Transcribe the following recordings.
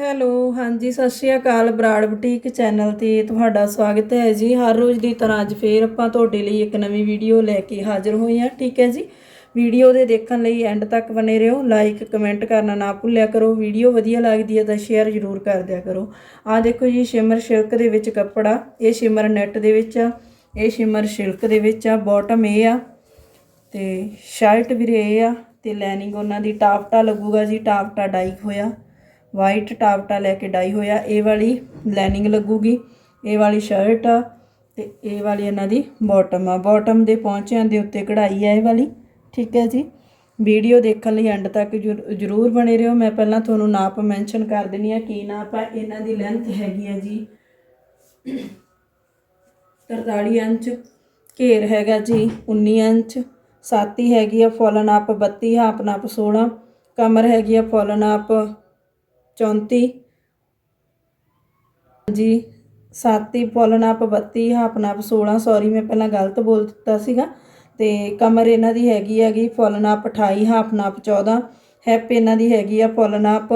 Hello, ਹਾਂਜੀ, ਸਤਿ ਸ਼੍ਰੀ ਅਕਾਲ ਬਰਾੜ ਬੁਟੀਕ ਚੈਨਲ ਤੇ ਤੁਹਾਡਾ ਸਵਾਗਤ ਹੈ ਜੀ। ਹਰ ਰੋਜ਼ ਦੀ ਤਰ੍ਹਾਂ ਅੱਜ ਫੇਰ ਆਪਾਂ ਤੁਹਾਡੇ ਲਈ ਇੱਕ ਨਵੀਂ ਵੀਡੀਓ ਲੈ ਕੇ ਹਾਜ਼ਰ ਹੋਏ ਹਾਂ, ਠੀਕ ਹੈ ਜੀ? ਵੀਡੀਓ ਦੇ ਦੇਖਣ ਲਈ ਐਂਡ ਤੱਕ ਬਨੇ ਰਹੋ ਲਾਈਕ ਕਮੈਂਟ ਕਰਨਾ ਨਾ ਭੁੱਲਿਆ ਕਰੋ। ਵੀਡੀਓ ਵਧੀਆ ਲੱਗਦੀ ਹੈ ਤਾਂ ਸ਼ੇਅਰ ਜ਼ਰੂਰ ਕਰ ਦਿਆ ਕਰੋ। ਆਹ ਦੇਖੋ ਜੀ, ਸ਼ਿਮਰ ਸਿਲਕ ਦੇ ਵਿੱਚ ਕੱਪੜਾ, ਇਹ ਸ਼ਿਮਰ ਨੈਟ ਦੇ ਵਿੱਚ ਆ, ਇਹ ਸ਼ਿਮਰ ਸਿਲਕ ਦੇ ਵਿੱਚ ਆ ਬਾਟਮ ਇਹ ਆ, ਤੇ ਸ਼ਰਟ ਵੀ ਇਹ ਆ, ਤੇ ਲੈਨਿੰਗ ਉਹਨਾਂ ਦੀ ਟਾਪਟਾ ਲੱਗੂਗਾ ਜੀ, ਟਾਪਟਾ ਡਾਈ ਹੋਇਆ। ਵਾਈਟ ਟਾਪਟਾ ਲੈ ਕੇ ਡਾਈ ਹੋਇਆ। ਇਹ ਵਾਲੀ ਲਾਈਨਿੰਗ ਲੱਗੂਗੀ। ਇਹ ਵਾਲੀ ਸ਼ਰਟ ਆ ਤੇ ਇਹ ਵਾਲੀ ਇਹਨਾਂ ਦੀ ਬਾਟਮ ਆ। ਬਾਟਮ ਦੇ ਪਹੁੰਚਿਆਂ ਦੇ ਉੱਤੇ ਕਢਾਈ ਆ ਇਹ ਵਾਲੀ। ਠੀਕ ਹੈ ਜੀ। ਵੀਡੀਓ ਦੇਖਣ ਲਈ ਐਂਡ ਤੱਕ ਜ਼ਰੂ- ਜ਼ਰੂਰ ਬਣੇ ਰਹੋ। ਮੈਂ ਪਹਿਲਾਂ ਤੁਹਾਨੂੰ ਨਾਪ ਮੈਂਸ਼ਨ ਕਰ ਦਿੰਨੀ ਆ ਕੀ ਨਾਪ ਆ। ਇਹਨਾਂ ਦੀ ਲੈਂਥ ਹੈਗੀ ਆ ਜੀ। 43 ਇੰਚ। ਘੇਰ ਹੈਗਾ ਜੀ 19 ਇੰਚ। ਸਾਤੀ ਹੈਗੀ ਆ ਫੁੱਲ ਨਾਪ 32 ਹਾਫ ਨਾਪ 16 ਕਮਰ ਹੈਗੀ ਆ ਫੁੱਲ ਨਾਪ 34 ਜੀ ਛਾਤੀ ਫੁੱਲ ਨਾਪ 32 ਹਾਫ 16 ਸੌਰੀ ਮੈਂ ਪਹਿਲਾਂ ਗਲਤ ਬੋਲ ਦਿੱਤਾ ਸੀਗਾ। ਤੇ ਕਮਰ ਇਹਨਾਂ ਦੀ ਹੈਗੀ ਹੈਗੀ ਫੁੱਲ ਨਾਪ 28 ਹਾਫ 14 ਹੈਪ ਇਹਨਾਂ ਦੀ ਹੈਗੀ ਆ ਫੁੱਲ ਨਾਪ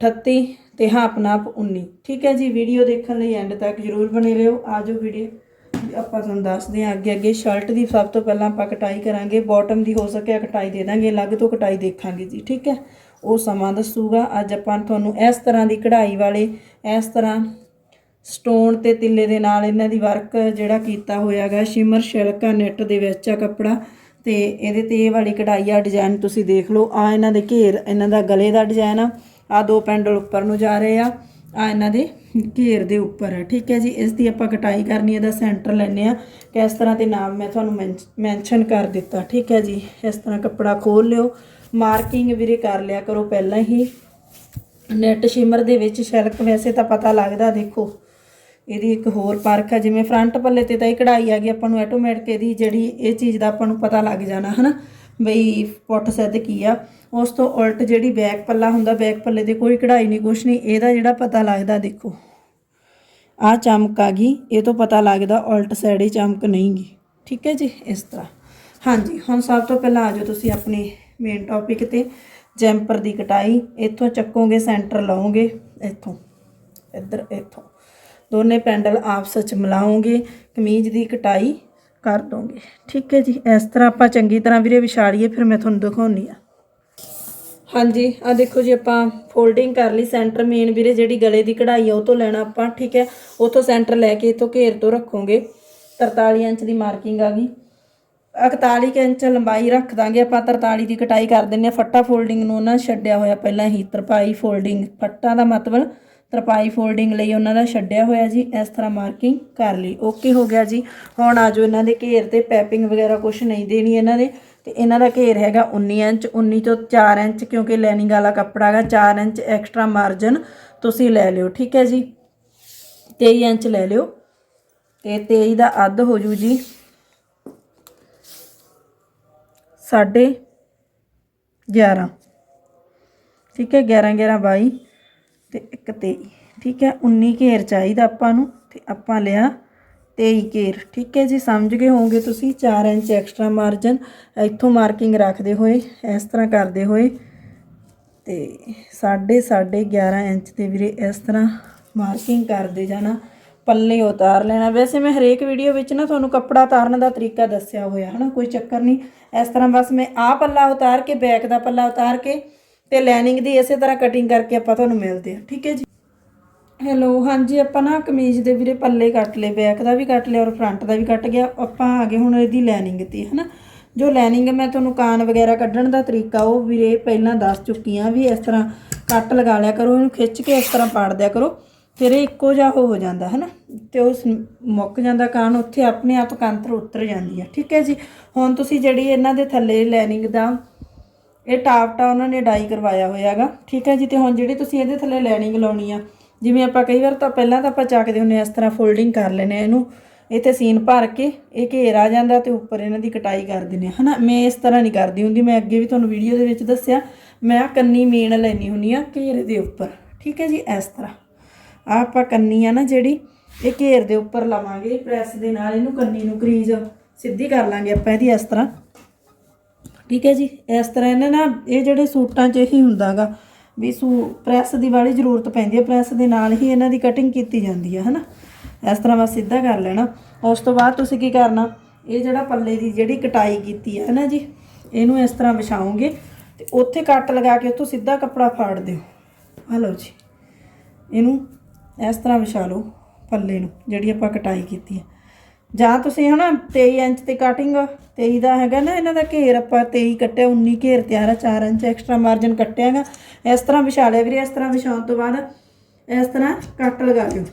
38 ਤੇ ਹਾਫ 19 ਠੀਕ ਹੈ ਜੀ, ਵੀਡੀਓ ਦੇਖਣ ਲਈ ਐਂਡ ਤੱਕ ਜਰੂਰ ਬਣੇ ਰਹੋ। ਆਜੋ ਵੀਡੀਓ। ਆਪਾਂ ਤੁਹਾਨੂੰ ਦੱਸਦੇ ਹਾਂ ਅੱਗੇ ਅੱਗੇ। ਸ਼ਰਟ ਦੀ ਸਭ ਤੋਂ ਪਹਿਲਾਂ ਆਪਾਂ ਕਟਾਈ ਕਰਾਂਗੇ। ਬਾਟਮ ਦੀ ਹੋ ਸਕਿਆ ਕਟਾਈ ਦੇ ਦਾਂਗੇ। ਅਲੱਗ ਤੋਂ ਕਟਾਈ ਦੇਖਾਂਗੇ ਜੀ। ਠੀਕ ਹੈ। ਉਹ ਸਮਾਂ ਦੱਸੂਗਾ। ਅੱਜ ਆਪਾਂ ਤੁਹਾਨੂੰ ਇਸ ਤਰ੍ਹਾਂ ਦੀ ਕਢਾਈ ਵਾਲੇ, ਇਸ ਤਰ੍ਹਾਂ ਸਟੋਨ ਤੇ ਤਿੱਲੇ ਦੇ ਨਾਲ ਇਹਨਾਂ ਦੀ ਵਰਕ ਜਿਹੜਾ ਕੀਤਾ ਹੋਇਆਗਾ ਸ਼ਿਮਰ ਸ਼ਿਲਕਾ ਨੈਟ ਦੇ ਵਿੱਚ ਆ ਕੱਪੜਾ। ਤੇ ਇਹਦੇ ਤੇ ਇਹ ਵਾਲੀ ਕਢਾਈ ਆ ਡਿਜ਼ਾਈਨ ਤੁਸੀਂ ਦੇਖ ਲਓ। ਆ ਇਹਨਾਂ ਦੇ ਘੇਰ, ਇਹਨਾਂ ਦਾ ਗਲੇ ਦਾ ਡਿਜ਼ਾਈਨ ਆ। ਆ ਦੋ ਪੈਂਡਲ ਉੱਪਰ ਨੂੰ ਜਾ ਰਹੇ ਆ। ਆ ਇਹਨਾਂ ਦੇ ਘੇਰ ਦੇ ਉੱਪਰ ਹੈ ਠੀਕ ਹੈ ਜੀ, ਇਸ ਦੀ ਆਪਾਂ ਕਟਾਈ ਕਰਨੀ ਹੈ ਇਹਦਾ ਸੈਂਟਰ ਲੈਣੇ ਆ ਕਿਸ ਤਰ੍ਹਾਂ ਤੇ ਨਾਮ ਮੈਂ ਤੁਹਾਨੂੰ ਮੈਂਸ਼ਨ ਕਰ ਦਿੱਤਾ। ਠੀਕ ਹੈ ਜੀ, ਇਸ ਤਰ੍ਹਾਂ ਕੱਪੜਾ ਖੋਲ ਲਿਓ। ਮਾਰਕਿੰਗ ਵੀਰੇ ਕਰ ਲਿਆ ਕਰੋ ਪਹਿਲਾਂ ਹੀ। ਨੈਟ ਸ਼ਿਮਰ ਦੇ ਵਿੱਚ ਸ਼ਿਲਕ ਵੈਸੇ ਤਾਂ ਪਤਾ ਲੱਗਦਾ, ਦੇਖੋ। ਇਹਦੀ ਇੱਕ ਹੋਰ ਪਰਖ ਹੈ ਜਿਵੇਂ ਫਰੰਟ ਪੱਲੇ ਤੇ ਤਾਂ ਇਹ ਕਢਾਈ ਆ ਗਈ, ਆਪਾਂ ਨੂੰ ਆਟੋਮੈਟਿਕ ਇਹਦੀ ਜਿਹੜੀ ਇਹ ਚੀਜ਼ ਦਾ ਆਪਾਂ ਨੂੰ ਪਤਾ ਲੱਗ ਜਾਣਾ, ਹਨਾ? ਬਈ ਪੁੱਟ ਸਿੱਧ ਕੀ ਆ। ਉਸ ਤੋਂ ਉਲਟ ਜਿਹੜੀ ਬੈਕ ਪੱਲਾ ਹੁੰਦਾ ਬੈਕ ਪੱਲੇ ਤੇ ਕੋਈ ਕਢਾਈ ਨਹੀਂ, ਕੁਛ ਨਹੀਂ, ਇਹਦਾ ਜਿਹੜਾ ਪਤਾ ਲੱਗਦਾ, ਦੇਖੋ। ਆ ਚਮਕ ਆ ਗਈ, ਇਹ ਤੋਂ ਪਤਾ ਲੱਗਦਾ ਉਲਟ ਸਾਈਡ ਹੀ ਚਮਕ ਨਹੀਂ ਗੀ ਠੀਕ ਹੈ ਜੀ, ਇਸ ਤਰ੍ਹਾਂ। ਹਾਂਜੀ, ਹੁਣ ਸਭ ਤੋਂ ਪਹਿਲਾਂ ਆਜੋ ਤੁਸੀਂ ਆਪਣੇ ਮੇਨ ਟੌਪਿਕ ਤੇ, ਜੈਂਪਰ ਦੀ ਕਟਾਈ। ਇੱਥੋਂ ਚੱਕੋਗੇ ਸੈਂਟਰ ਲਾਓਗੇ ਇੱਥੋਂ, ਇੱਧਰ, ਇੱਥੋਂ। ਦੋਨੇ ਪੈਂਡਲ ਆਪਸ ਵਿੱਚ ਮਿਲਾਓਗੇ, ਕਮੀਜ਼ ਦੀ ਕਟਾਈ ਕਰ ਦੋਗੇ। ਠੀਕ ਹੈ ਜੀ, ਇਸ ਤਰ੍ਹਾਂ ਆਪਾਂ ਚੰਗੀ ਤਰ੍ਹਾਂ ਵੀਰੇ ਵਿਛਾੜੀਏ, ਫਿਰ ਮੈਂ ਤੁਹਾਨੂੰ ਦਿਖਾਉਣੀ ਆ ਹਾਂਜੀ ਆ ਦੇਖੋ ਜੀ, ਆਪਾਂ ਫੋਲਡਿੰਗ ਕਰ ਲਈ। ਸੈਂਟਰ ਮੇਨ ਵੀਰੇ ਜਿਹੜੀ ਗਲੇ ਦੀ ਕਢਾਈ ਆ, ਉਹ ਤੋਂ ਲੈਣਾ ਆਪਾਂ, ਠੀਕ ਹੈ। ਉਥੋਂ ਸੈਂਟਰ ਲੈ ਕੇ ਇਥੋਂ ਘੇਰ ਤੋਂ ਰੱਖੋਗੇ। 43 ਇੰਚ ਦੀ ਮਾਰਕਿੰਗ ਆ ਗਈ। 41 ਕੁ ਇੰਚ ਲੰਬਾਈ ਰੱਖ ਦਾਂਗੇ, ਆਪਾਂ 43 ਦੀ ਕਟਾਈ ਕਰ ਦਿੰਨੇ ਆ ਫੱਟਾ ਫੋਲਡਿੰਗ ਨੂੰ ਉਹਨਾਂ ਛੱਡਿਆ ਹੋਇਆ ਪਹਿਲਾਂ ਹੀ, ਤਰਪਾਈ ਫੋਲਡਿੰਗ ਫੱਟਾ ਦਾ ਮਤਲਬ ਤਰਪਾਈ ਫੋਲਡਿੰਗ ਲਈ ਉਹਨਾਂ ਦਾ ਛੱਡਿਆ ਹੋਇਆ ਜੀ, ਇਸ ਤਰ੍ਹਾਂ ਮਾਰਕਿੰਗ ਕਰ ਲਈ। ਓਕੇ ਹੋ ਗਿਆ ਜੀ। ਹੁਣ ਆਜੋ ਇਹਨਾਂ ਦੇ ਘੇਰ ਤੇ ਪੈਪਿੰਗ ਵਗੈਰਾ ਕੁਝ ਨਹੀਂ ਦੇਣੀ ਇਹਨਾਂ ਦੇ ਤੇ ਇਹਨਾਂ ਦਾ ਘੇਰ ਹੈਗਾ 19 ਇੰਚ 19 ਤੋਂ 4 ਇੰਚ, ਕਿਉਂਕਿ ਲੈਨਿੰਗ ਵਾਲਾ ਕੱਪੜਾ ਹੈਗਾ 4 ਇੰਚ ਐਕਸਟਰਾ ਮਾਰਜਨ ਤੁਸੀਂ ਲੈ ਲਿਓ, ਠੀਕ ਹੈ ਜੀ? 23 ਇੰਚ ਲੈ ਲਿਓ। ਤੇ 23 ਦਾ ਅੱਧ ਹੋ ਜੂ ਜੀ। ਸਾਢੇ 11 ਠੀਕ ਹੈ 11 11 22 ਤੇ 1 23 ਠੀਕ ਹੈ 19 ਘੇਰ ਚਾਹੀਦਾ ਆਪਾਂ ਨੂੰ ਤੇ ਆਪਾਂ ਲਿਆ 23 ਘੇਰ। ਠੀਕ ਹੈ ਜੀ, ਸਮਝ ਗਏ ਹੋਵੋਗੇ ਤੁਸੀਂ? 4 ਇੰਚ ਐਕਸਟਰਾ ਮਾਰਜਨ ਇੱਥੋਂ ਮਾਰਕਿੰਗ ਰੱਖਦੇ ਹੋਏ, ਇਸ ਤਰ੍ਹਾਂ ਕਰਦੇ ਹੋਏ ਤੇ ਸਾਢੇ ਸਾਢੇ 11 ਇੰਚ ਤੇ ਵੀਰੇ ਇਸ ਤਰ੍ਹਾਂ ਮਾਰਕਿੰਗ ਕਰਦੇ ਜਾਣਾ। ਪੱਲੇ ਉਤਾਰ ਲੈਣਾ। ਵੈਸੇ ਮੈਂ ਹਰੇਕ ਵੀਡੀਓ ਵਿੱਚ ਨਾ ਤੁਹਾਨੂੰ ਕੱਪੜਾ ਉਤਾਰਨ ਦਾ ਤਰੀਕਾ ਦੱਸਿਆ ਹੋਇਆ, ਹਨਾ? ਕੋਈ ਚੱਕਰ ਨਹੀਂ। ਇਸ ਤਰ੍ਹਾਂ ਬਸ ਮੈਂ ਆਹ ਪੱਲਾ ਉਤਾਰ ਕੇ ਬੈਕ ਦਾ ਪੱਲਾ ਉਤਾਰ ਕੇ ਤੇ ਲਾਈਨਿੰਗ ਦੀ ਇਸੇ ਤਰ੍ਹਾਂ ਕਟਿੰਗ ਕਰਕੇ ਆਪਾਂ ਤੁਹਾਨੂੰ ਮਿਲਦੇ ਆ ਠੀਕ ਹੈ ਜੀ? ਹੈਲੋ ਹਾਂਜੀ, ਆਪਾਂ ਨਾ ਕਮੀਜ਼ ਦੇ ਵੀਰੇ ਪੱਲੇ ਕੱਟ ਲਏ ਬੈਕ ਦਾ ਵੀ ਕੱਟ ਲਿਆ ਔਰ ਫਰੰਟ ਦਾ ਵੀ ਕੱਟ ਗਿਆ। ਆਪਾਂ ਆ ਗਏ ਹੁਣ ਇਹਦੀ ਲਾਈਨਿੰਗ ਤੇ, ਹਨਾ? ਜੋ ਲਾਈਨਿੰਗ ਮੈਂ ਤੁਹਾਨੂੰ ਕਾਨ ਵਗੈਰਾ ਕੱਢਣ ਦਾ ਤਰੀਕਾ ਉਹ ਵੀਰੇ ਪਹਿਲਾਂ ਦੱਸ ਚੁੱਕੀ ਆ ਵੀ ਇਸ ਤਰ੍ਹਾਂ ਕੱਟ ਲਗਾ ਲਿਆ ਕਰੋ, ਇਹਨੂੰ ਖਿੱਚ ਕੇ ਇਸ ਤਰ੍ਹਾਂ ਪਾੜ ਦਿਆ ਕਰੋ। ਫਿਰ ਇਹ ਇੱਕੋ ਜਿਹਾ ਹੋ ਜਾਂਦਾ ਹੈ ਨਾ ਤੇ ਉਸ ਮੁੱਕ ਜਾਂਦਾ ਕਾਨ ਉੱਥੇ ਆਪਣੇ ਆਪ ਕੰਤਰ ਉਤਰ ਜਾਂਦੀ ਆ, ਠੀਕ ਹੈ ਜੀ? ਹੁਣ ਤੁਸੀਂ ਜਿਹੜੀ ਇਹਨਾਂ ਦੇ ਥੱਲੇ ਲਾਈਨਿੰਗ ਦਾ ਇਹ ਟਾਪਟਾ ਉਹਨਾਂ ਨੇ ਡਾਈ ਕਰਵਾਇਆ ਹੋਇਆਗਾ, ਠੀਕ ਹੈ ਜੀ? ਤੇ ਹੁਣ ਜਿਹੜੀ ਤੁਸੀਂ ਇਹਦੇ ਥੱਲੇ ਲਾਈਨਿੰਗ ਲਾਉਣੀ ਆ, ਜਿਵੇਂ ਆਪਾਂ ਕਈ ਵਾਰ ਤਾਂ ਪਹਿਲਾਂ ਤਾਂ ਆਪਾਂ ਚੱਕਦੇ ਹੁੰਨੇ ਇਸ ਤਰ੍ਹਾਂ ਫੋਲਡਿੰਗ ਕਰ ਲੈਨੇ ਆ ਇਹਨੂੰ ਇਹ ਤੇ ਸੀਨ ਭਰ ਕੇ ਇਹ ਘੇਰ ਆ ਜਾਂਦਾ ਤੇ ਉੱਪਰ ਇਹਨਾਂ ਦੀ ਕਟਾਈ ਕਰ ਦਿੰਨੇ ਆ ਹਨਾ? ਮੈਂ ਇਸ ਤਰ੍ਹਾਂ ਨਹੀਂ ਕਰਦੀ ਹੁੰਦੀ, ਮੈਂ ਅੱਗੇ ਵੀ ਤੁਹਾਨੂੰ ਵੀਡੀਓ ਦੇ ਵਿੱਚ ਦੱਸਿਆ, ਮੈਂ ਕੰਨੀ ਮੇਨ ਲੈਣੀ ਹੁੰਨੀ ਆ ਘੇਰੇ ਦੇ ਉੱਪਰ, ਠੀਕ ਹੈ ਜੀ? ਇਸ ਤਰ੍ਹਾਂ। ਆਹ ਆਪਾਂ ਕੰਨੀ ਆ ਨਾ ਜਿਹੜੀ, ਇਹ ਘੇਰ ਦੇ ਉੱਪਰ ਲਵਾਂਗੇ ਪ੍ਰੈਸ ਦੇ ਨਾਲ ਇਹਨੂੰ ਕੰਨੀ ਨੂੰ ਕਰੀਜ਼ ਸਿੱਧੀ ਕਰ ਲਾਂਗੇ ਆਪਾਂ ਇਹਦੀ ਇਸ ਤਰ੍ਹਾਂ। ਠੀਕ ਹੈ ਜੀ? ਇਸ ਤਰ੍ਹਾਂ ਇਹਨਾਂ ਨਾਲ ਇਹ ਜਿਹੜੇ ਸੂਟਾਂ 'ਚ ਇਹੀ ਹੁੰਦਾਗਾ ਵੀ ਸੂ, ਪ੍ਰੈਸ ਦੀ ਵਾਲੀ ਜ਼ਰੂਰਤ ਪੈਂਦੀ ਹੈ, ਪ੍ਰੈਸ ਦੇ ਨਾਲ ਹੀ ਇਹਨਾਂ ਦੀ ਕਟਿੰਗ ਕੀਤੀ ਜਾਂਦੀ ਹੈ ਹਨਾ? ਇਸ ਤਰ੍ਹਾਂ ਬਸ ਸਿੱਧਾ ਕਰ ਲੈਣਾ। ਉਸ ਤੋਂ ਬਾਅਦ ਤੁਸੀਂ ਕੀ ਕਰਨਾ, ਇਹ ਜਿਹੜਾ ਪੱਲੇ ਦੀ ਜਿਹੜੀ ਕਟਾਈ ਕੀਤੀ ਹੈ ਨਾ ਜੀ, ਇਹਨੂੰ ਇਸ ਤਰ੍ਹਾਂ ਵਿਛਾਓਗੇ ਤੇ ਉੱਥੇ ਕੱਟ ਲਗਾ ਕੇ ਉੱਥੋਂ ਸਿੱਧਾ ਕੱਪੜਾ ਫਾੜ ਦਿਓ। ਆ ਲਓ ਜੀ। ਇਹਨੂੰ ਇਸ ਤਰ੍ਹਾਂ ਵਿਛਾ ਲਓ ਪੱਲੇ ਨੂੰ, ਜਿਹੜੀ ਆਪਾਂ ਕਟਾਈ ਕੀਤੀ ਹੈ। ਜਾਂ ਤੁਸੀਂ ਹਨਾ 23 ਇੰਚ ਤੇ ਕਟਿੰਗ 23 ਦਾ ਹੈਗਾ ਨਾ ਇਹਨਾਂ ਦਾ ਘੇਰ, ਆਪਾਂ 23 ਕੱਟਿਆ 19 ਘੇਰ ਤਿਆਰ ਆ 4 ਇੰਚ ਐਕਸਟਰਾ ਮਾਰਜਨ ਕੱਟਿਆਗਾ ਇਸ ਤਰ੍ਹਾਂ ਵਿਛਾ ਲਿਆ ਵੀਰੇ, ਇਸ ਤਰ੍ਹਾਂ ਵਿਛਾਉਣ ਤੋਂ ਬਾਅਦ ਇਸ ਤਰ੍ਹਾਂ ਕੱਟ ਲਗਾ ਦਿਓ।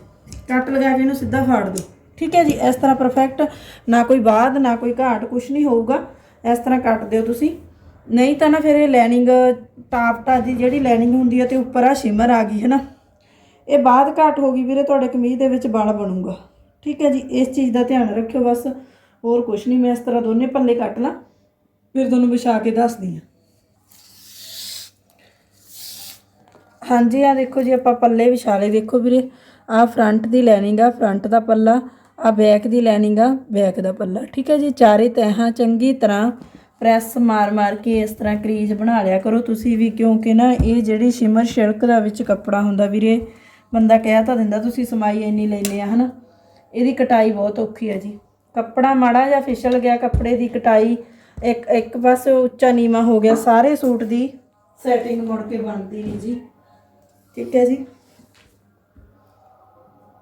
ਕੱਟ ਲਗਾ ਕੇ ਇਹਨੂੰ ਸਿੱਧਾ ਫਾੜ ਦਿਓ। ਠੀਕ ਹੈ ਜੀ, ਇਸ ਤਰ੍ਹਾਂ ਪਰਫੈਕਟ ਨਾ ਕੋਈ ਬਾਦ ਨਾ ਕੋਈ ਘਾਟ ਕੁਝ ਨਹੀਂ ਹੋਊਗਾ। ਇਸ ਤਰ੍ਹਾਂ ਕੱਟ ਦਿਓ ਤੁਸੀਂ। ਨਹੀਂ ਤਾਂ ਨਾ ਫਿਰ ਇਹ ਲਾਈਨਿੰਗ ਟਾਪ ਟਾ ਦੀ ਜਿਹੜੀ ਲਾਈਨਿੰਗ ਹੁੰਦੀ ਹੈ ਤੇ ਉੱਪਰ ਆ ਸ਼ਿਮਰ ਆ ਗਈ ਹੈ ਨਾ ਇਹ ਬਾਅਦ ਘਾਟ ਹੋ ਗਈ ਵੀਰੇ, ਤੁਹਾਡੇ ਕਮੀਜ਼ ਦੇ ਵਿੱਚ ਬਲ ਬਣੂਗਾ। ਠੀਕ ਹੈ ਜੀ, ਇਸ ਚੀਜ਼ ਦਾ ਧਿਆਨ ਰੱਖਿਓ ਬਸ। ਹੋਰ ਕੁਝ ਨਹੀਂ, ਮੈਂ ਇਸ ਤਰ੍ਹਾਂ ਦੋਨੇ ਪੱਲੇ ਕੱਟ ਲਾਂ। ਫਿਰ ਤੁਹਾਨੂੰ ਵਿਛਾ ਕੇ ਦੱਸਦੀ ਹਾਂ। ਹਾਂਜੀ ਆ ਦੇਖੋ ਜੀ, ਆਪਾਂ ਪੱਲੇ ਵਿਛਾ ਲਏ। ਦੇਖੋ ਵੀਰੇ ਆ ਫਰੰਟ ਦੀ ਲਾਈਨਿੰਗ ਆ ਫਰੰਟ ਦਾ ਪੱਲਾ ਆ ਬੈਕ ਦੀ ਲਾਈਨਿੰਗ ਆ ਬੈਕ ਦਾ ਪੱਲਾ। ਠੀਕ ਹੈ ਜੀ, ਚਾਰੇ ਤਹਾਂ ਚੰਗੀ ਤਰ੍ਹਾਂ ਪ੍ਰੈਸ ਮਾਰ ਮਾਰ ਕੇ ਇਸ ਤਰ੍ਹਾਂ ਕਰੀਜ਼ ਬਣਾ ਲਿਆ ਕਰੋ। ਤੁਸੀਂ ਵੀ ਕਿਉਂਕਿ ਨਾ, ਇਹ ਜਿਹੜੀ ਸ਼ਿਮਰ ਸ਼ਿਲਕ ਦਾ ਵਿੱਚ ਕੱਪੜਾ ਹੁੰਦਾ ਵੀਰੇ ਬੰਦਾ ਕਹਿ ਤਾਂ ਦਿੰਦਾ, ਤੁਸੀਂ ਸਮਾਈ ਇੰਨੀ ਲੈਨੇ ਆ, ਹਨਾ? ਇਹਦੀ ਕਟਾਈ ਬਹੁਤ ਔਖੀ ਹੈ ਜੀ। ਕੱਪੜਾ ਮਾੜਾ ਜਾਂ ਫਿਸਲ ਗਿਆ, ਕੱਪੜੇ ਦੀ ਕਟਾਈ ਇੱਕ ਇੱਕ ਪਾਸੇ ਉੱਚਾ ਨੀਵਾ ਹੋ ਗਿਆ, ਸਾਰੇ ਸੂਟ ਦੀ ਸੈਟਿੰਗ ਮੁੜ ਕੇ ਬਣਦੀ ਨਹੀਂ ਜੀ। ਠੀਕ ਹੈ ਜੀ?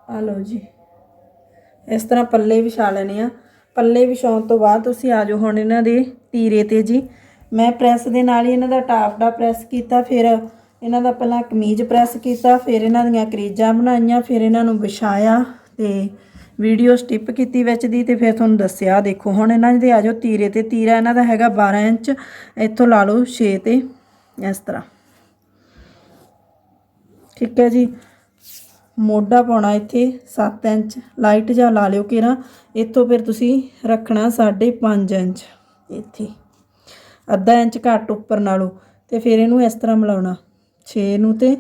ਆ ਲਓ ਜੀ। ਇਸ ਤਰ੍ਹਾਂ ਪੱਲੇ ਵਿਛਾ ਲੈਣੇ ਆ। ਪੱਲੇ ਵਿਛਾਉਣ ਤੋਂ ਬਾਅਦ ਤੁਸੀਂ ਆ ਜਾਓ ਹੁਣ ਇਹਨਾਂ ਦੇ ਤੀਰੇ ਤੇ ਜੀ। ਮੈਂ ਪ੍ਰੈਸ ਦੇ ਨਾਲ ਹੀ ਇਹਨਾਂ ਦਾ ਟਾਪ ਦਾ ਪ੍ਰੈਸ ਕੀਤਾ, ਫਿਰ ਇਹਨਾਂ ਦਾ ਪਹਿਲਾਂ ਕਮੀਜ਼ ਪ੍ਰੈਸ ਕੀਤਾ, ਫਿਰ ਇਹਨਾਂ ਦੀਆਂ ਕਰੀਜ਼ਾਂ ਬਣਾਈਆਂ, ਫਿਰ ਇਹਨਾਂ ਨੂੰ ਵਿਛਾਇਆ ਤੇ ਵੀਡੀਓ ਸਟਿਪ ਕੀਤੀ ਵਿੱਚ ਦੀ ਤੇ ਫਿਰ ਤੁਹਾਨੂੰ ਦੱਸਿਆ, ਦੇਖੋ ਹੁਣ ਇਹਨਾਂ ਦੇ ਆ ਜਾਓ ਤੀਰੇ ਤੇ ਤੀਰਾ, ਇਹਨਾਂ ਦਾ ਹੈਗਾ 12 ਇੰਚ, ਇੱਥੋਂ ਲਾ ਲਓ 6 ਤੇ ਇਸ ਤਰ੍ਹਾਂ। ਠੀਕ ਹੈ ਜੀ। ਮੋਢਾ ਪਾਉਣਾ ਇੱਥੇ 7 ਇੰਚ ਲਾਈਟ ਜਾਂ ਲਾ ਲਿਓ ਕਿਰਾ ਇੱਥੋਂ ਫਿਰ ਤੁਸੀਂ ਰੱਖਣਾ 5.5 ਇੰਚ, ਇੱਥੇ। ਅੱਧਾ ਇੰਚ ਘੱਟ ਉੱਪਰ ਨਾਲੋਂ, ਤੇ ਫਿਰ ਇਹਨੂੰ ਇਸ ਤਰ੍ਹਾਂ ਮਿਲਾਉਣਾ। 6 ਨੂੰ ਤੇ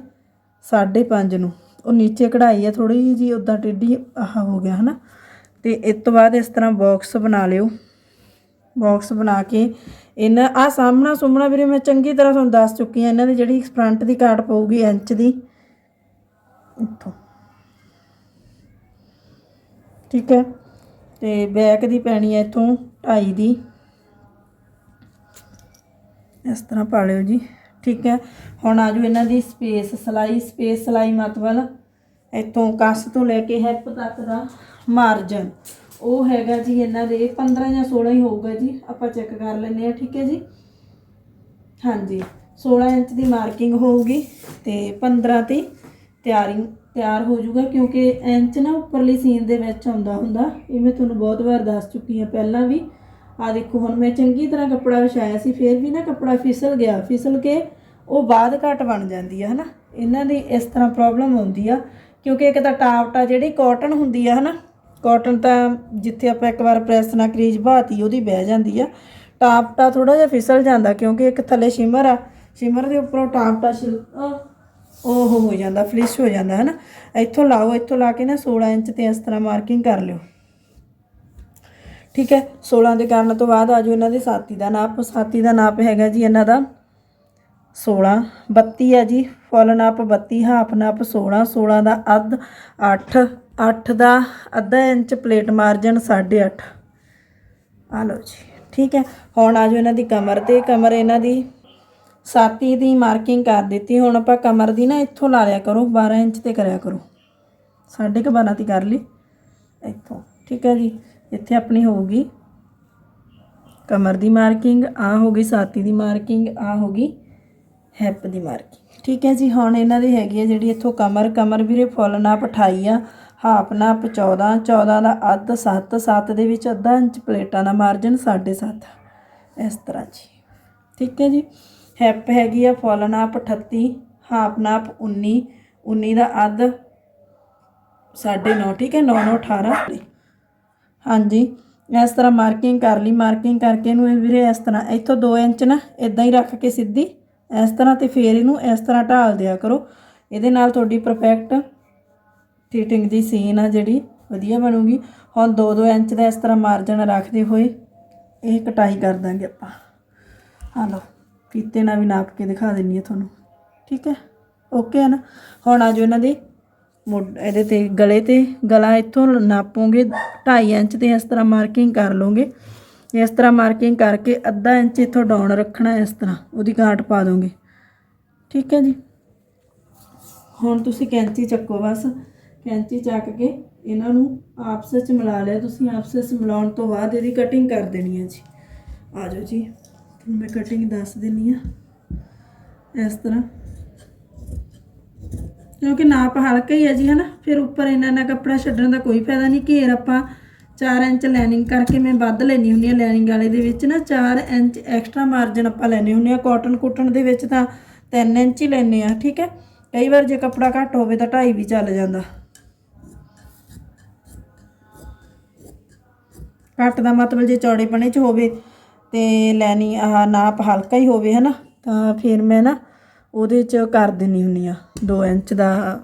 5.5 ਨੂੰ। ਉਹ ਨੀਚੇ ਕਢਾਈ ਆ ਥੋੜੀ ਜੀ ਉਦਾਂ ਟੇਢੀ ਆਹ ਹੋ ਗਿਆ ਹਨਾ। ਤੇ ਇਸ ਤੋਂ ਬਾਅਦ ਇਸ ਤਰ੍ਹਾਂ ਬਾਕਸ ਬਣਾ ਲਿਓ। ਬਾਕਸ ਬਣਾ ਕੇ ਇਹਨਾਂ ਆ ਸਾਹਮਣਾ ਸੁਮਣਾ ਵੀਰੇ ਮੈਂ ਚੰਗੀ ਤਰ੍ਹਾਂ ਤੁਹਾਨੂੰ ਦੱਸ ਚੁੱਕੀ ਹਾਂ, ਇਹਨਾਂ ਦੀ ਜਿਹੜੀ ਫਰੰਟ ਦੀ ਕਾਟ ਪਊਗੀ ਇੰਚ ਦੀ। ਇੱਥੋਂ। ਠੀਕ ਹੈ? ਤੇ ਬੈਕ ਦੀ ਪੈਣੀ ਹੈ ਇੱਥੋਂ 2.5 ਦੀ। ਇਸ ਤਰ੍ਹਾਂ ਪਾ ਲਿਓ ਜੀ। ਠੀਕ ਹੈ। ਹੁਣ ਆਜੋ ਇਹਨਾਂ ਦੀ ਸਪੇਸ, ਸਲਾਈ ਸਪੇਸ ਸਲਾਈ ਮਤਲਬ ਇੱਥੋਂ ਕੱਸ ਤੋਂ ਲੈ ਕੇ ਹੈਪ ਤੱਕ ਦਾ ਮਾਰਜਨ ਉਹ ਹੈਗਾ ਜੀ ਇਹਨਾਂ ਦੇ 15 ਜਾਂ 16 ਹੀ ਹੋਊਗਾ ਜੀ। ਆਪਾਂ ਚੈੱਕ ਕਰ ਲੈਂਦੇ ਆ ਠੀਕ ਹੈ ਜੀ? ਹਾਂਜੀ 16 ਇੰਚ ਦੀ ਮਾਰਕਿੰਗ ਹੋਊਗੀ ਤੇ 15 ਤੇ ਤਿਆਰੀ, ਤਿਆਰ ਹੋ ਜਾਊਗਾ ਕਿਉਂਕਿ ਇੰਚ ਨਾ ਉੱਪਰਲੀ ਸੀਨ ਦੇ ਵਿੱਚ ਆਉਂਦਾ ਹੁੰਦਾ। ਇਹ ਮੈਂ ਤੁਹਾਨੂੰ ਬਹੁਤ ਵਾਰ ਦੱਸ ਚੁੱਕੀ ਹਾਂ, ਪਹਿਲਾਂ ਵੀ ਆ ਦੇਖੋ, ਹੁਣ ਮੈਂ ਚੰਗੀ ਤਰ੍ਹਾਂ ਕੱਪੜਾ ਵਿਛਾਇਆ ਸੀ, ਫਿਰ ਵੀ ਨਾ ਕੱਪੜਾ ਫਿਸਲ ਗਿਆ। ਫਿਸਲ ਕੇ ਉਹ ਬਾਅਦ ਘਟ ਬਣ ਜਾਂਦੀ ਹੈ ਹਨਾ? ਇਹਨਾਂ ਦੀ ਇਸ ਤਰ੍ਹਾਂ ਪ੍ਰੋਬਲਮ ਹੁੰਦੀ ਆ, ਕਿਉਂਕਿ ਇੱਕ ਤਾਂ ਟਾਪਟਾ ਜਿਹੜੀ ਕਾਟਨ ਹੁੰਦੀ ਆ, ਹਨਾ? ਕਾਟਨ ਤਾਂ ਜਿੱਥੇ ਆਪਾਂ ਇੱਕ ਵਾਰ ਪ੍ਰੈਸ ਨਾਲ ਕਰੀਜ਼ ਬਾਤੀ, ਉਹਦੀ ਬਹਿ ਜਾਂਦੀ ਆ। ਟਾਪਟਾ ਥੋੜਾ ਜਿਹਾ ਫਿਸਲ ਜਾਂਦਾ, ਕਿਉਂਕਿ ਇੱਕ ਥੱਲੇ ਸ਼ਿਮਰ ਆ। ਸ਼ਿਮਰ ਦੇ ਉੱਪਰੋਂ ਟਾਪਟਾ ਸ਼ਿਲ ਉਹ ਹੋ ਜਾਂਦਾ ਫਲਿਸ਼ ਹੋ ਜਾਂਦਾ ਹੈ ਨਾ ਇੱਥੋਂ ਲਾਓ, ਇੱਥੋਂ ਲਾ ਕੇ ਨਾ 16 ਇੰਚ ਤੇ ਇਸ ਤਰ੍ਹਾਂ ਮਾਰਕਿੰਗ ਕਰ ਲਿਓ। ਠੀਕ ਹੈ 16 ਦੇ ਕਰਨ ਤੋਂ ਬਾਅਦ ਆ ਆਜੋ ਇਹਨਾਂ ਦੇ ਸਾਥੀ ਦਾ ਨਾਪ। ਸਾਥੀ ਦਾ ਨਾਪ ਹੈਗਾ ਜੀ ਇਹਨਾਂ ਦਾ 16 32 ਹੈ ਜੀ, ਫੁੱਲ ਨਾਪ 32 ਹਾਫ ਨਾਪ 16 16 ਦਾ ਅੱਧ 8 8 ਦਾ ਅੱਧਾ ਇੰਚ ਪਲੇਟ ਮਾਰਜਨ 8.5 ਆ ਲਓ ਜੀ, ਠੀਕ ਹੈ, ਹੁਣ ਆਜੋ ਇਹਨਾਂ ਦੀ ਕਮਰ ਤੇ। ਕਮਰ ਇਹਨਾਂ ਦੀ ਸਾਤੀ ਦੀ ਮਾਰਕਿੰਗ ਕਰ ਦਿੱਤੀ। ਹੁਣ ਆਪਾਂ ਕਮਰ ਦੀ ਨਾ ਇੱਥੋਂ ਲਾ ਲਿਆ ਕਰੋ 12 ਇੰਚ ਤੇ ਕਰਿਆ ਕਰੋ। ਸਾਢੇ ਕੁ 12 ਦੀ ਕਰ ਲਈ। ਇੱਥੋਂ, ਠੀਕ ਹੈ ਜੀ। ਇੱਥੇ ਆਪਣੀ ਹੋਊਗੀ ਕਮਰ ਦੀ ਮਾਰਕਿੰਗ ਆ ਹੋ ਗਈ ਸਾਤੀ ਦੀ ਮਾਰਕਿੰਗ ਆ ਹੋ ਗਈ ਹੈਪ ਦੀ ਮਾਰਕਿੰਗ। ਠੀਕ ਹੈ ਜੀ, ਹੁਣ ਇਹਨਾਂ ਦੀ ਹੈਗੀ ਹੈ ਜਿਹੜੀ ਇੱਥੋਂ ਕਮਰ ਕਮਰ ਵੀਰੇ ਫੁੱਲ ਨਾਪ 28 ਆ, ਹਾਫ ਨਾਪ 14 14 ਦਾ ਅੱਧ 7 7 ਦੇ ਵਿੱਚ ਅੱਧਾ ਇੰਚ ਪਲੇਟਾਂ ਦਾ ਮਾਰਜਨ 7.5 ਇਸ ਤਰ੍ਹਾਂ ਜੀ। ਠੀਕ ਹੈ ਜੀ, ਹੈਪ ਹੈਗੀ ਆ ਫੁੱਲ ਨਾਪ 38 ਹਾਫ ਨਾਪ 19 19 ਦਾ ਅੱਧ 9.5 ਠੀਕ ਹੈ 9 9 18 ਹਾਂਜੀ, ਇਸ ਤਰ੍ਹਾਂ ਮਾਰਕਿੰਗ ਕਰ ਲਈ ਮਾਰਕਿੰਗ ਕਰਕੇ ਇਹਨੂੰ ਇਹ ਵੀਰੇ ਇਸ ਤਰ੍ਹਾਂ, ਇੱਥੋਂ 2 ਇੰਚ ਨਾ ਇਦਾਂ ਹੀ ਰੱਖ ਕੇ ਸਿੱਧੀ, ਇਸ ਤਰ੍ਹਾਂ ਤੇ ਫੇਰ ਇਹਨੂੰ ਇਸ ਤਰ੍ਹਾਂ ਢਾਲ ਦਿਆ ਕਰੋ। ਇਹਦੇ ਨਾਲ ਤੁਹਾਡੀ ਪਰਫੈਕਟ ਫਿਟਿੰਗ ਦੀ ਸੀਨ ਆ ਜਿਹੜੀ, ਵਧੀਆ ਬਣੂਗੀ। ਹੁਣ 2-2 ਇੰਚ ਦਾ ਇਸ ਤਰ੍ਹਾਂ ਮਾਰਜਨ ਰੱਖਦੇ ਹੋਏ ਇਹ ਕਟਾਈ ਕਰ ਦਾਂਗੇ ਆਪਾਂ। ਹਾਂ ਲਓ ਫੀਤੇ ਨਾਲ ਵੀ ਨਾਪ ਕੇ ਦਿਖਾ ਦਿੰਨੀ ਆ ਤੁਹਾਨੂੰ। ਠੀਕ ਹੈ? ਓਕੇ ਹੈ ਨਾ? ਹੁਣ ਆਜੋ ਇਹਨਾਂ ਦੀ ਮੁੱਢ ਇਹਦੇ ਤੇ ਗਲੇ ਤੇ ਗਲਾ ਇੱਥੋਂ ਨਾਪੋਗੇ 2.5 ਇੰਚ ਤੇ ਇਸ ਤਰ੍ਹਾਂ ਮਾਰਕਿੰਗ ਕਰ ਲਓਗੇ। ਇਸ ਤਰ੍ਹਾਂ ਮਾਰਕਿੰਗ ਕਰਕੇ ਅੱਧਾ ਇੰਚ ਇੱਥੋਂ ਡਾਊਨ ਰੱਖਣਾ ਇਸ ਤਰ੍ਹਾਂ, ਉਹਦੀ ਕਾਟ ਪਾ ਦੋਗੇ। ਠੀਕ ਹੈ ਜੀ? ਹੁਣ ਤੁਸੀਂ ਕੈਂਚੀ ਚੱਕੋ ਬਸ। ਕੈਂਚੀ ਚੱਕ ਕੇ ਇਹਨਾਂ ਨੂੰ ਆਪਸ ਵਿੱਚ ਮਿਲਾ ਲਿਆ। ਤੁਸੀਂ ਆਪਸ ਵਿੱਚ ਮਿਲਾਉਣ ਤੋਂ ਬਾਅਦ ਇਹਦੀ ਕਟਿੰਗ ਕਰ ਦੇਣੀ ਹੈ ਜੀ। ਆ ਜਾਓ ਜੀ। ਤੁਹਾਨੂੰ ਮੈਂ ਕਟਿੰਗ ਦੱਸ ਦਿੰਨੀ ਆ। ਇਸ ਤਰ੍ਹਾਂ ਕਿਉਂਕਿ ਨਾਪ ਹਲਕਾ ਹੀ ਹੈ ਜੀ, ਹਨਾ? ਫਿਰ ਉੱਪਰ ਇੰਨਾ ਨਾ ਕੱਪੜਾ ਛੱਡਣ ਦਾ ਕੋਈ ਫਾਇਦਾ ਨਹੀਂ। ਘੇਰ ਆਪਾਂ 4 ਇੰਚ ਲਾਈਨਿੰਗ ਕਰਕੇ ਮੈਂ ਵੱਧ ਲੈਣੀ ਹੁੰਦੀ ਆ ਲਾਈਨਿੰਗ ਵਾਲੇ ਦੇ ਵਿੱਚ ਨਾ। 4 ਇੰਚ ਐਕਸਟਰਾ ਮਾਰਜਨ ਆਪਾਂ ਲੈਣੇ ਹੁੰਦੇ ਆ ਕਾਟਨ ਕੁੱਟਣ ਦੇ ਵਿੱਚ ਤਾਂ 3 ਇੰਚ ਹੀ ਲੈਣੇ ਆ ਠੀਕ ਹੈ? ਕਈ ਵਾਰ ਜੇ ਕੱਪੜਾ ਘੱਟ ਹੋਵੇ ਤਾਂ 2.5 ਵੀ ਚੱਲ ਜਾਂਦਾ। ਘੱਟ ਦਾ ਮਤਲਬ ਜੇ ਚੌੜੇ ਪਣੇ ਚ ਹੋਵੇ ਤੇ ਲੈਣੀ ਆਹ ਨਾਪ ਹਲਕਾ ਹੀ ਹੋਵੇ, ਹਨਾ? ਤਾਂ ਫਿਰ ਮੈਂ ਨਾ ਉਹਦੇ ਚ ਕਰ ਦਿੰਨੀ ਹੁੰਨੀ ਆ। 2 ਇੰਚ ਦਾ,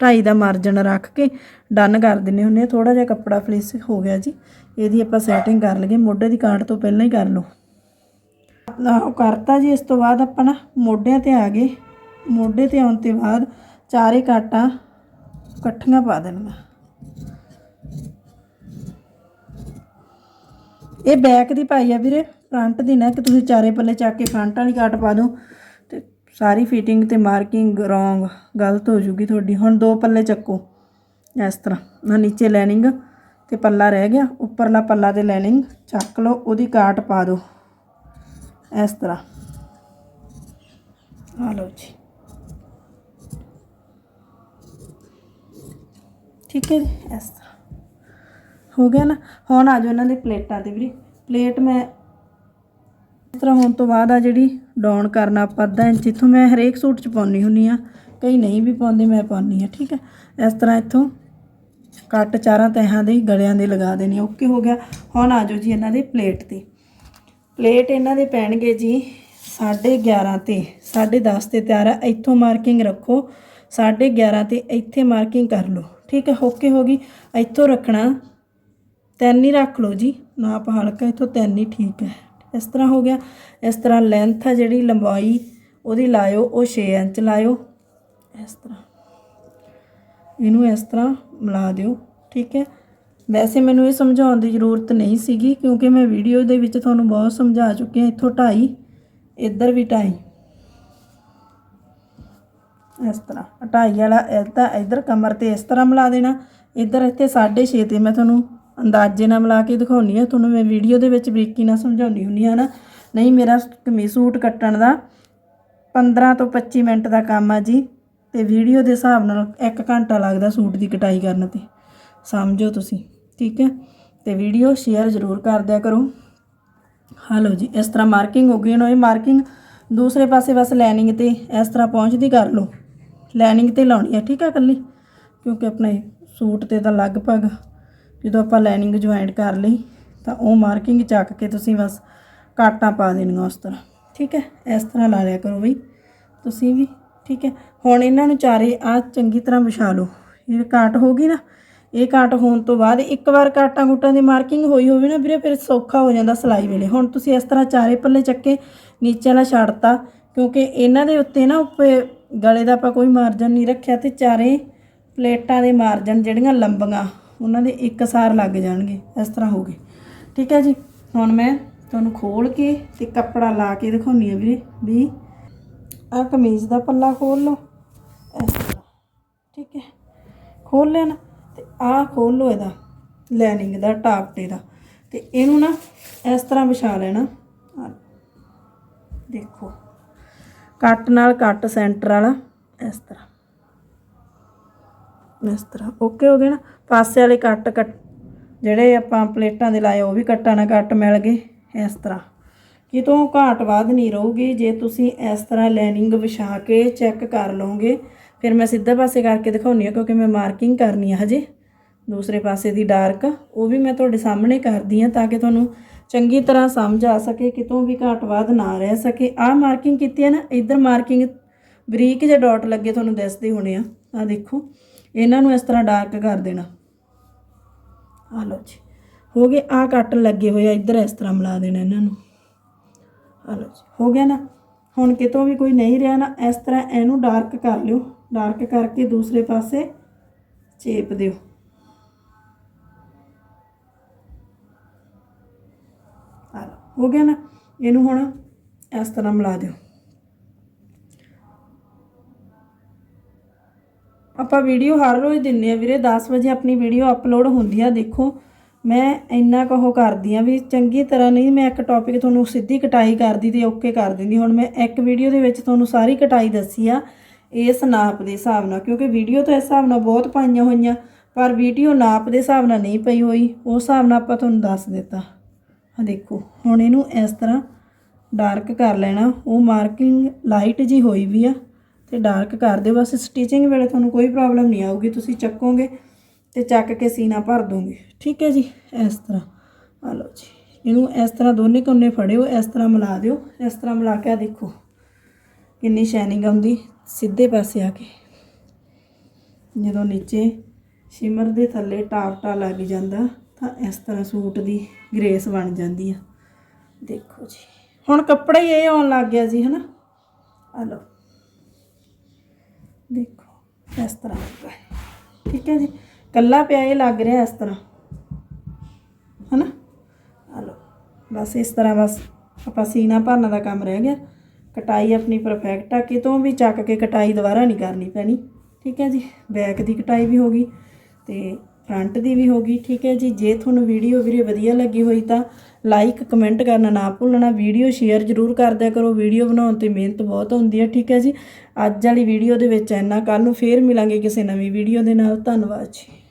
ਢਾਈ ਦਾ ਮਾਰਜਨ ਰੱਖ ਕੇ ਡਨ ਕਰ ਦਿੰਨੇ ਹੁੰਨੇ ਆ। ਥੋੜਾ ਜਿਹਾ ਕੱਪੜਾ ਫਲਿਸ ਹੋ ਗਿਆ ਜੀ। ਇਹਦੀ ਆਪਾਂ ਸੈਟਿੰਗ ਕਰ ਲਈਏ। ਮੋਢੇ ਦੀ ਕਾਟ ਤੋਂ ਪਹਿਲਾਂ ਹੀ ਕਰ ਲਓ। ਨਾ ਉਹ ਕਰਤਾ ਜੀ, ਇਸ ਤੋਂ ਬਾਅਦ ਆਪਾਂ ਨਾ ਮੋਢਿਆਂ ਤੇ ਆ ਗਏ। ਮੋਢੇ ਤੇ ਆਉਣ ਤੇ ਬਾਅਦ ਚਾਰੇ ਕਾਟਾਂ ਇਕੱਠੀਆਂ ਪਾ ਦੇਣੀਆਂ। ਇਹ ਬੈਕ ਦੀ ਪਾਈ ਆ ਵੀਰੇ। ਫਰੰਟ ਦੀ ਨਾ ਕਿ ਤੁਸੀਂ ਚਾਰੇ ਪੱਲੇ ਚੱਕ ਕੇ ਫਰੰਟ ਵਾਲੀ ਕਾਟ ਪਾ ਦਿਓ। ਸਾਰੀ ਫਿਟਿੰਗ ਤੇ ਮਾਰਕਿੰਗ ਰੋਂਗ ਗਲਤ ਹੋ ਜੂਗੀ ਤੁਹਾਡੀ। ਹੁਣ ਦੋ ਪੱਲੇ ਚੱਕੋ ਇਸ ਤਰ੍ਹਾਂ। ਆਹ ਨੀਚੇ ਲਾਈਨਿੰਗ ਤੇ ਪੱਲਾ ਰਹਿ ਗਿਆ। ਉੱਪਰਲਾ ਪੱਲਾ ਤੇ ਲਾਈਨਿੰਗ ਚੱਕ ਲਓ, ਉਹਦੀ ਕਾਟ ਪਾ ਦਿਓ। ਇਸ ਤਰ੍ਹਾਂ। ਆ ਲਓ ਜੀ। ਠੀਕ ਹੈ ਜੀ, ਇਸ ਤਰ੍ਹਾਂ। ਹੋ ਗਿਆ ਨਾ? ਹੁਣ ਆ ਜਾਓ ਇਹਨਾਂ ਦੀ ਪਲੇਟਾਂ ਤੇ ਵੀਰੇ। ਪਲੇਟ ਮੈਂ ਇਸ ਤਰ੍ਹਾਂ ਹੋਣ ਤੋਂ ਬਾਅਦ ਆ ਜਿਹੜੀ ਡਾਊਨ ਕਰਨਾ ਆਪਾਂ ਅੱਧਾ ਇੰਚ, ਇੱਥੋਂ ਮੈਂ ਹਰੇਕ ਸੂਟ ਚ ਪਾਉਣੀ ਹੁੰਨੀ ਆ ਕਈ ਨਹੀਂ ਵੀ ਪਾਉਂਦੇ, ਮੈਂ ਪਾਉਣੀ ਆ ਠੀਕ ਹੈ। ਇਸ ਤਰ੍ਹਾਂ ਇੱਥੋਂ ਕੱਟ ਚਾਰਾਂ ਤਹਾਂ ਦੇ ਗਲਿਆਂ ਦੇ ਲਗਾ ਦੇਣੀ ਓਕੇ, ਹੋ ਗਿਆ। ਹੁਣ ਆ ਜਾਓ ਜੀ ਇਹਨਾਂ ਦੇ ਪਲੇਟ ਤੇ। ਪਲੇਟ ਇਹਨਾਂ ਦੇ ਪੈਣਗੇ ਜੀ 11.5 ਤੇ 10.5 ਤੇ ਤਿਆਰ ਆ। ਇੱਥੋਂ ਮਾਰਕਿੰਗ ਰੱਖੋ 11.5 ਤੇ ਇੱਥੇ ਮਾਰਕਿੰਗ ਕਰ ਲਓ, ਠੀਕ ਹੈ। ਓਕੇ, ਹੋ ਗਈ। ਇੱਥੋਂ ਰੱਖਣਾ, ਤਿੰਨ ਹੀ ਰੱਖ ਲਓ ਜੀ। ਨਾਪ ਹਲਕਾ ਇੱਥੋਂ ਤਿੰਨ ਹੀ ਠੀਕ ਹੈ। ਇਸ ਤਰ੍ਹਾਂ ਹੋ ਗਿਆ। ਇਸ ਤਰ੍ਹਾਂ ਲੈਂਥ ਆ ਜਿਹੜੀ, ਲੰਬਾਈ ਉਹਦੀ ਲਾਇਓ, ਉਹ 6 ਇੰਚ ਲਾਇਓ। ਇਸ ਤਰ੍ਹਾਂ। ਇਹਨੂੰ ਇਸ ਤਰ੍ਹਾਂ ਮਿਲਾ ਦਿਓ, ਠੀਕ ਹੈ? ਵੈਸੇ ਮੈਨੂੰ ਇਹ ਸਮਝਾਉਣ ਦੀ ਜ਼ਰੂਰਤ ਨਹੀਂ ਸੀਗੀ, ਕਿਉਂਕਿ ਮੈਂ ਵੀਡੀਓ ਦੇ ਵਿੱਚ ਤੁਹਾਨੂੰ ਬਹੁਤ ਸਮਝਾ ਚੁੱਕੀ ਹਾਂ, ਇੱਥੋਂ ਢਾਈ, ਇੱਧਰ ਵੀ ਢਾਈ। ਇਸ ਤਰ੍ਹਾਂ। ਢਾਈ ਵਾਲਾ ਇੱਦਾਂ ਇੱਧਰ ਕਮਰ ਤੇ ਇਸ ਤਰ੍ਹਾਂ ਮਿਲਾ ਦੇਣਾ। ਇੱਧਰ ਇੱਥੇ 6.5 ਤੇ ਮੈਂ ਤੁਹਾਨੂੰ ਅੰਦਾਜ਼ੇ ਨਾਲ ਮਿਲਾ ਕੇ ਦਿਖਾਉਣੀ ਆ ਤੁਹਾਨੂੰ ਮੈਂ ਵੀਡੀਓ ਦੇ ਵਿੱਚ ਬਰੀਕੀ ਨਾਲ ਸਮਝਾਉਣੀ ਹੁੰਦੀ ਆ ਨਾ। ਨਹੀਂ, ਮੇਰਾ ਕਮੀਜ਼ ਸੂਟ ਕੱਟਣ ਦਾ 15 ਤੋਂ 25 ਮਿੰਟ ਦਾ ਕੰਮ ਆ ਜੀ ਤੇ ਵੀਡੀਓ ਦੇ ਹਿਸਾਬ ਨਾਲ 1 ਘੰਟਾ ਲੱਗਦਾ ਸੂਟ ਦੀ ਕਟਾਈ ਕਰਨ ਤੇ। ਸਮਝੋ ਤੁਸੀਂ, ਠੀਕ ਹੈ? ਤੇ ਵੀਡੀਓ ਸ਼ੇਅਰ ਜ਼ਰੂਰ ਕਰ ਦਿਆ ਕਰੋ। ਹਲੋ ਜੀ, ਇਸ ਤਰ੍ਹਾਂ ਮਾਰਕਿੰਗ ਹੋ ਗਈ ਹੁਣ ਇਹ ਮਾਰਕਿੰਗ ਦੂਸਰੇ ਪਾਸੇ ਬਸ ਲਾਈਨਿੰਗ ਤੇ ਇਸ ਤਰ੍ਹਾਂ ਪਹੁੰਚਦੀ ਕਰ ਲਓ। ਲਾਈਨਿੰਗ ਤੇ ਲਾਉਣੀ ਹੈ ਠੀਕ ਹੈ ਇਕੱਲੀ? ਕਿਉਂਕਿ ਆਪਣੇ ਸੂਟ ਤੇ ਤਾਂ ਲਗਭਗ ਜਦੋਂ ਆਪਾਂ ਲਾਈਨਿੰਗ ਜੁਆਇੰਟ ਕਰ ਲਈ, ਤਾਂ ਉਹ ਮਾਰਕਿੰਗ ਚੱਕ ਕੇ ਤੁਸੀਂ ਬਸ ਕਾਟਾਂ ਪਾ ਦੇਣੀਆਂ ਉਸ ਤਰ੍ਹਾਂ। ਠੀਕ ਹੈ? ਇਸ ਤਰ੍ਹਾਂ ਲਾ ਲਿਆ ਕਰੋ ਬਈ। ਤੁਸੀਂ ਵੀ, ਠੀਕ ਹੈ? ਹੁਣ ਇਹਨਾਂ ਨੂੰ ਚਾਰੇ ਆ ਚੰਗੀ ਤਰ੍ਹਾਂ ਵਿਛਾ ਲਓ। ਇਹ ਕਾਟ ਹੋ ਗਈ ਨਾ, ਇਹ ਕਾਟ ਹੋਣ ਤੋਂ ਬਾਅਦ ਇੱਕ ਵਾਰ ਕਾਟਾਂ ਕੂਟਾਂ ਦੀ ਮਾਰਕਿੰਗ ਹੋਈ ਹੋਵੇ ਨਾ ਵੀਰੇ, ਫਿਰ ਸੌਖਾ ਹੋ ਜਾਂਦਾ ਸਿਲਾਈ ਵੇਲੇ। ਹੁਣ ਤੁਸੀਂ ਇਸ ਤਰ੍ਹਾਂ ਚਾਰੇ ਪੱਲੇ ਚੱਕੇ, ਨੀਚੇ ਵਾਲਾ ਛੱਡਤਾ, ਕਿਉਂਕਿ ਇਹਨਾਂ ਦੇ ਉੱਤੇ ਨਾ ਉੱਪਰ ਗਲੇ ਦਾ ਆਪਾਂ ਕੋਈ ਮਾਰਜਨ ਨਹੀਂ ਰੱਖਿਆ ਤੇ ਚਾਰੇ ਪਲੇਟਾਂ ਦੇ ਮਾਰਜਨ ਜਿਹੜੀਆਂ ਲੰਬੀਆਂ। ਉਹਨਾਂ ਦੇ ਇੱਕ ਸਾਰ ਲੱਗ ਜਾਣਗੇ, ਇਸ ਤਰ੍ਹਾਂ ਹੋ ਗਏ। ਠੀਕ ਹੈ ਜੀ, ਹੁਣ ਮੈਂ ਤੁਹਾਨੂੰ ਖੋਲ ਕੇ ਤੇ ਕੱਪੜਾ ਲਾ ਕੇ ਦਿਖਾਉਣੀ ਆ ਵੀਰੇ, ਵੀ ਆਹ ਕਮੀਜ਼ ਦਾ ਪੱਲਾ ਖੋਲ ਲਓ, ਇਸ ਤਰ੍ਹਾਂ। ਠੀਕ ਹੈ, ਖੋਲ ਲੈਣਾ ਨਾ ਤੇ ਆਹ ਖੋਲ ਲਓ ਇਹਦਾ, ਲਾਈਨਿੰਗ ਦਾ, ਟਾਪਟੇ ਦਾ। ਤੇ ਇਹਨੂੰ ਨਾ ਇਸ ਤਰ੍ਹਾਂ ਵਿਛਾ ਲੈਣਾ। ਦੇਖੋ, ਕੱਟ ਨਾਲ ਕੱਟ ਸੈਂਟਰ ਵਾਲਾ, ਇਸ ਤਰ੍ਹਾਂ। ਇਸ ਤਰ੍ਹਾਂ ਓਕੇ ਹੋ ਗਏ ਨਾ ਪਾਸੇ ਵਾਲੇ ਕੱਟ ਕੱਟ ਜਿਹੜੇ ਆਪਾਂ ਪਲੇਟਾਂ ਦੇ ਲਾਏ, ਉਹ ਵੀ ਕੱਟਾਂ ਨਾਲ ਕੱਟ ਮਿਲ ਗਏ ਇਸ ਤਰ੍ਹਾਂ। ਕਿਤੋਂ ਘਾਟ ਵਾਧ ਨਹੀਂ ਰਹੂਗੀ, ਜੇ ਤੁਸੀਂ ਇਸ ਤਰ੍ਹਾਂ ਲਾਈਨਿੰਗ ਵਿਛਾ ਕੇ ਚੈੱਕ ਕਰ ਲਓਗੇ, ਫਿਰ ਮੈਂ ਸਿੱਧੇ ਪਾਸੇ ਕਰਕੇ ਦਿਖਾਉਣੀ ਆ ਕਿਉਂਕਿ ਮੈਂ ਮਾਰਕਿੰਗ ਕਰਨੀ ਆ ਹਜੇ। ਦੂਸਰੇ ਪਾਸੇ ਦੀ ਡਾਰਕ, ਉਹ ਵੀ ਮੈਂ ਤੁਹਾਡੇ ਸਾਹਮਣੇ ਕਰਦੀ ਆ ਤਾਂ ਕਿ ਤੁਹਾਨੂੰ ਚੰਗੀ ਤਰ੍ਹਾਂ ਸਮਝ ਆ ਸਕੇ, ਕਿਤੋਂ ਵੀ ਘਾਟ ਵਾਧ ਨਾ ਰਹਿ ਸਕੇ। ਆਹ ਮਾਰਕਿੰਗ ਕੀਤੀ ਹੈ ਨਾ, ਇੱਧਰ ਮਾਰਕਿੰਗ ਬਰੀਕ ਜਿਹੇ ਡਾਟ ਲੱਗੇ, ਤੁਹਾਨੂੰ ਦਿਸਦੇ ਹੋਣੇ ਆ। ਆ ਦੇਖੋ। ਇਹਨਾਂ ਨੂੰ ਇਸ ਤਰ੍ਹਾਂ ਡਾਰਕ ਕਰ ਦੇਣਾ। ਆ ਲਓ ਜੀ। ਹੋ ਗਏ ਆ ਕੱਟ ਲੱਗੇ ਹੋਏ ਆ, ਇੱਧਰ ਇਸ ਤਰ੍ਹਾਂ ਮਿਲਾ ਦੇਣਾ ਇਹਨਾਂ ਨੂੰ। ਆ ਲਓ ਜੀ। ਹੋ ਗਿਆ ਨਾ? ਹੁਣ ਕਿਤੋਂ ਵੀ ਕੋਈ ਨਹੀਂ ਰਿਹਾ ਨਾ, ਇਸ ਤਰ੍ਹਾਂ ਇਹਨੂੰ ਡਾਰਕ ਕਰ ਲਿਓ। ਡਾਰਕ ਕਰਕੇ ਦੂਸਰੇ ਪਾਸੇ ਚੇਪ ਦਿਓ। ਹੋ ਗਿਆ ਨਾ? ਇਹਨੂੰ ਹੁਣ ਇਸ ਤਰ੍ਹਾਂ ਮਿਲਾ ਦਿਓ। ਆਪਾਂ ਵੀਡੀਓ ਹਰ ਰੋਜ਼ ਦਿੰਨੇ ਆ ਵੀਰੇ 10 ਵਜੇ ਆਪਣੀ ਵੀਡੀਓ ਅਪਲੋਡ ਹੁੰਦੀ ਆ, ਦੇਖੋ। ਮੈਂ ਇੰਨਾ ਕਹੋ ਕਰਦੀ ਆ ਵੀ ਚੰਗੀ ਤਰ੍ਹਾਂ ਨਹੀਂ, ਮੈਂ ਇੱਕ ਟੌਪਿਕ ਤੁਹਾਨੂੰ ਸਿੱਧੀ ਕਟਾਈ ਕਰਦੀ ਤੇ ਓਕੇ ਕਰ ਦਿੰਦੀ। ਹੁਣ ਮੈਂ ਇੱਕ ਵੀਡੀਓ ਦੇ ਵਿੱਚ ਤੁਹਾਨੂੰ ਸਾਰੀ ਕਟਾਈ ਦੱਸੀ ਆ ਇਸ ਨਾਪ ਦੇ ਹਿਸਾਬ ਨਾਲ, ਕਿਉਂਕਿ ਵੀਡੀਓ ਤਾਂ ਇਸ ਹਿਸਾਬ ਨਾਲ ਬਹੁਤ ਪਾਈਆਂ ਹੋਈਆਂ, ਪਰ ਵੀਡੀਓ ਨਾਪ ਦੇ ਹਿਸਾਬ ਨਾਲ ਨਹੀਂ ਪਈ ਹੋਈ ਉਸ ਹਿਸਾਬ ਨਾਲ ਆਪਾਂ ਤੁਹਾਨੂੰ ਦੱਸ ਦਿੱਤਾ। ਆ ਦੇਖੋ, ਹੁਣ ਇਹਨੂੰ ਇਸ ਤਰ੍ਹਾਂ ਡਾਰਕ ਕਰ ਲੈਣਾ, ਉਹ ਮਾਰਕਿੰਗ ਲਾਈਟ ਜੀ ਹੋਈ ਵੀ ਆ। ਤੇ ਡਾਰਕ ਕਰ ਦਿਓ। ਬਸ ਸਟਿਚਿੰਗ ਵੇਲੇ ਤੁਹਾਨੂੰ ਕੋਈ ਪ੍ਰੋਬਲਮ ਨਹੀਂ ਆਊਗੀ। ਤੁਸੀਂ ਚੱਕੋਗੇ ਤੇ ਚੱਕ ਕੇ ਸੀਨਾ ਭਰ ਦੋਗੇ। ਠੀਕ ਹੈ ਜੀ? ਇਸ ਤਰ੍ਹਾਂ। ਆ ਲਓ ਜੀ। ਇਹਨੂੰ ਇਸ ਤਰ੍ਹਾਂ ਦੋਨੇ ਕੋਨੇ ਫੜਿਓ। ਇਸ ਤਰ੍ਹਾਂ ਮਿਲਾ ਦਿਓ। ਇਸ ਤਰ੍ਹਾਂ ਮਿਲਾ ਕੇ ਆ ਦੇਖੋ ਕਿੰਨੀ ਸ਼ਾਈਨਿੰਗ ਆਉਂਦੀ। ਸਿੱਧੇ ਪਾਸੇ ਆ ਕੇ। ਜਦੋਂ ਨੀਚੇ ਸ਼ਿਮਰ ਦੇ ਥੱਲੇ ਟਾਪਟਾ ਲੱਗ ਜਾਂਦਾ, ਤਾਂ ਇਸ ਤਰ੍ਹਾਂ ਸੂਟ ਦੀ ਗ੍ਰੇਸ ਬਣ ਜਾਂਦੀ ਆ। ਦੇਖੋ ਜੀ। ਹੁਣ ਕੱਪੜਾ ਹੀ ਇਹ ਆਉਣ ਲੱਗ ਗਿਆ ਜੀ, ਹਨਾ? ਆ ਲਓ। ਦੇਖੋ, ਇਸ ਤਰ੍ਹਾਂ ਲੱਗਾ। ਠੀਕ ਹੈ ਜੀ? ਕੱਲਾ ਪਿਆ ਇਹ ਲੱਗ ਰਿਹਾ ਇਸ ਤਰ੍ਹਾਂ। ਹਨਾ? ਆ ਲਓ, ਬਸ ਇਸ ਤਰ੍ਹਾਂ ਬਸ ਆਪਾਂ ਸੀਨਾ ਭਰਨ ਦਾ ਕੰਮ ਰਹਿ ਗਿਆ। ਕਟਾਈ ਆਪਣੀ ਪਰਫੈਕਟ ਆ, ਕਿਤੋਂ ਵੀ ਚੱਕ ਕੇ ਕਟਾਈ ਦੁਬਾਰਾ ਨਹੀਂ ਕਰਨੀ ਪੈਣੀ। ਠੀਕ ਹੈ ਜੀ? ਬੈਕ ਦੀ ਕਟਾਈ ਵੀ ਹੋ ਗਈ ਤੇ ਫਰੰਟ ਦੀ ਵੀ ਹੋ ਗਈ। ਠੀਕ ਹੈ ਜੀ? ਜੇ ਤੁਹਾਨੂੰ ਵੀਡੀਓ ਵੀਰੇ ਵਧੀਆ ਲੱਗੀ ਹੋਈ ਤਾਂ ਲਾਈਕ ਕਮੈਂਟ ਕਰਨਾ ਨਾ ਭੁੱਲਣਾ ਵੀਡੀਓ ਸ਼ੇਅਰ ਜ਼ਰੂਰ ਕਰ ਦਿਆ ਕਰੋ। ਵੀਡੀਓ ਬਣਾਉਣ ਤੇ ਮਿਹਨਤ ਬਹੁਤ ਹੁੰਦੀ ਹੈ, ਠੀਕ ਹੈ ਜੀ? ਅੱਜ ਵਾਲੀ ਵੀਡੀਓ ਦੇ ਵਿੱਚ ਇੰਨਾ ਕੱਲ ਨੂੰ ਫੇਰ ਮਿਲਾਂਗੇ ਕਿਸੇ ਨਵੀਂ ਵੀਡੀਓ ਦੇ ਨਾਲ। ਧੰਨਵਾਦ ਜੀ।